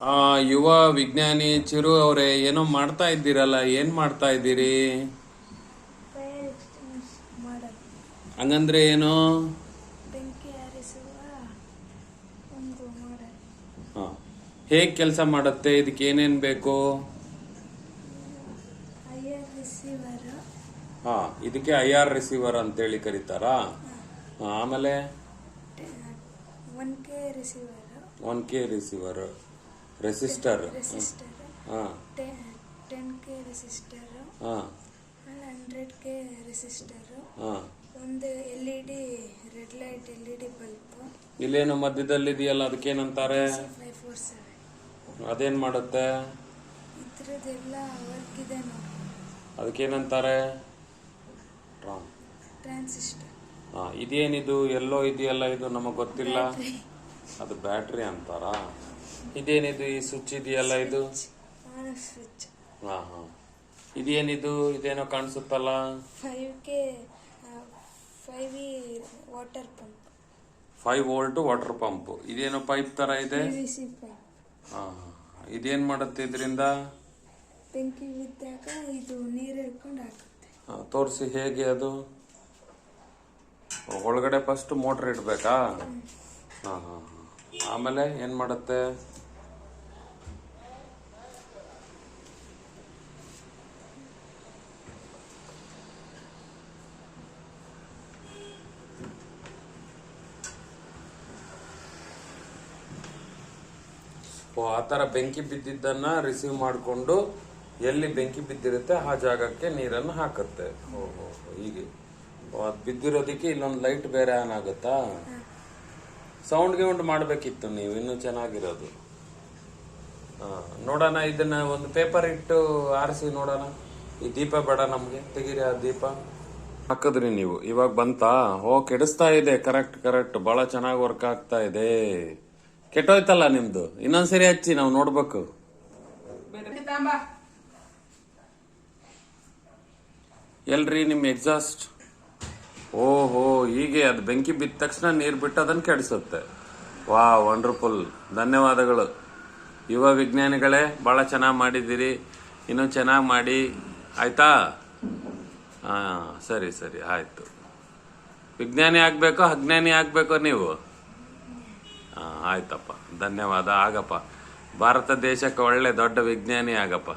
ಆ ಯುವ ವಿಜ್ಞಾನಿ ಚಿರು ಅವರೇ ಏನೋ ಮಾಡ್ತಾ ಇದ್ದೀರಲ್ಲ ಏನ್ ಮಾಡ್ತಾ ಇದ್ದೀರಿ? ಹಂಗಂದ್ರೆ ಏನು. ಹೇಗ್ ಕೆಲಸ ಮಾಡುತ್ತೆ? ಇದಕ್ಕೆ ಏನೇನ್ ಬೇಕು? ಹಾ ಇದಕ್ಕೆ ಐ ಆರ್ ರಿಸೀವರ್ ಅಂತೇಳಿ ಕರೀತಾರಾ? ಆಮೇಲೆ? One K receiver. Resistor resistor ಹಾ. ಟೆನ್ ಕೆ ರೆಸಿಸ್ಟರ್ ಹಾಂ. ಹಂಡ್ರೆಡ್ ಕೆ ರೆಸಿಸ್ಟರ್ ಹಾ. ಒಂದು L E D red light L E D bulb ಇಲ್ಲೇನು ಮಧ್ಯದಲ್ಲಿ ಇದೆಯಲ್ಲ ಅದಕ್ಕೇನಂತಾರೆ? ಫೈವ್ ಫೋರ್ ಸೆವೆನ್ ಅದೇನ್ ಮಾಡುತ್ತೆ? ಇದ್ರದ್ದೆಲ್ಲ ವರ್ಕ್ ಇದೆ ನೋಡಿ. ಅದಕ್ಕೇನಂತಾರೆ? ಟ್ರಾನ್ಸಿಸ್ಟರ್ ಹಾ ಇದೇನಿದು ಎಲ್ಲೋ ಇದೆಯಲ್ಲ ಇದು ನಮಗೆ ಗೊತ್ತಿಲ್ಲ. ಅದು ಬ್ಯಾಟ್ರಿ ಅಂತಾರ? ಇದೇನಿದು ಈ ಸ್ವಿಚ್ ಇದೆಯಲ್ಲ ಇದು? ಹಾ ಹಾ. ಇದೇನಿದು? ಇದೇನೋ ಕಾಣಿಸುತ್ತಲ್ಲ? Five K five water pump five volt water pump ಇದೇನೋ ಪೈಪ್ ತರ ಇದೆ? ಹಾ ಇದೇನ್ ಮಾಡುತ್ತೆ ಇದರಿಂದ? ಬೆಂಕಿ ಬಿದ್ದಾಗ ಇದು ನೀರು ಹಿಡ್ಕೊಂಡು ಹಾಕುತ್ತೆ. ತೋರಿಸಿ ಹೇಗೆ ಅದು? ಒಳಗಡೆ ಫಸ್ಟ್ ಮೋಟರ್ ಇಡಬೇಕಾ? ಹಾಂ ಹಾ. ಆಮೇಲೆ ಏನ್ ಮಾಡುತ್ತೆ? ಓ ಆ ಥರ ಬೆಂಕಿ ಬಿದ್ದಿದ್ದನ್ನ ರಿಸೀವ್ ಮಾಡಿಕೊಂಡು ಎಲ್ಲಿ ಬೆಂಕಿ ಬಿದ್ದಿರುತ್ತೆ ಆ ಜಾಗಕ್ಕೆ ನೀರನ್ನು ಹಾಕುತ್ತೆ. ಓಹೋ. ಹೀಗೆ. ಓ, ಅದ್ ಬಿದ್ದಿರೋದಕ್ಕೆ ಇಲ್ಲೊಂದು ಲೈಟ್ ಬೇರೆ ಆನ್ ಆಗುತ್ತಾ? ಸೌಂಡ್ ಗೌಂಡ್ ಮಾಡಬೇಕಿತ್ತು ನೀವು ಇನ್ನೂ ಚೆನ್ನಾಗಿರೋದು. ಹಾ, ನೋಡೋಣ ಇದನ್ನ ಒಂದು ಪೇಪರ್ ಇಟ್ಟು ಆರಿಸಿ ನೋಡೋಣ. ಈ ದೀಪ ಬೇಡ ನಮಗೆ ತೆಗೀರಿ ಆ ದೀಪ. ಹಾಕಿದ್ರಿ ನೀವು ಇವಾಗ ಬಂತಾ? ಓ ಕೆಡಿಸ್ತಾ ಇದೆ ಕರೆಕ್ಟ್ ಕರೆಕ್ಟ್ ಬಹಳ ಚೆನ್ನಾಗಿ ವರ್ಕ್ ಆಗ್ತಾ ಇದೆ. ಕೆಟ್ಟೋಯ್ತಲ್ಲ ನಿಮ್ದು? ಇನ್ನೊಂದ್ಸರಿ ಹಚ್ಚಿ ನಾವು ನೋಡ್ಬೇಕು. ಎಲ್ರಿ ನಿಮ್ ಎಕ್ಸಾಸ್ಟ್ ಓಹೋ, ಹೀಗೆ ಅದು ಬೆಂಕಿ ಬಿದ್ದ ತಕ್ಷಣ ನೀರು ಬಿಟ್ಟು ಅದನ್ನ ಕೆಡಿಸುತ್ತೆ. ವಾ ವಂಡರ್ಫುಲ್ ಧನ್ಯವಾದಗಳು. ಯುವ ವಿಜ್ಞಾನಿಗಳೇ, ಬಹಳ ಚೆನ್ನಾಗಿ ಮಾಡಿದ್ದೀರಿ. ಇನ್ನೂ ಚೆನ್ನಾಗಿ ಮಾಡಿ, ಆಯ್ತಾ? ಹಾಂ, ಸರಿ ಸರಿ, ಆಯ್ತು. ವಿಜ್ಞಾನಿ ಆಗಬೇಕು, ಅಜ್ಞಾನಿ ಆಗಬೇಕೋ ನೀವು? ಹಾಂ, ಆಯ್ತಪ್ಪ. ಧನ್ಯವಾದ. ಆಗಪ್ಪ. ಭಾರತ ದೇಶಕ್ಕೆ ಒಳ್ಳೆ ದೊಡ್ಡ ವಿಜ್ಞಾನಿ ಆಗಪ್ಪ.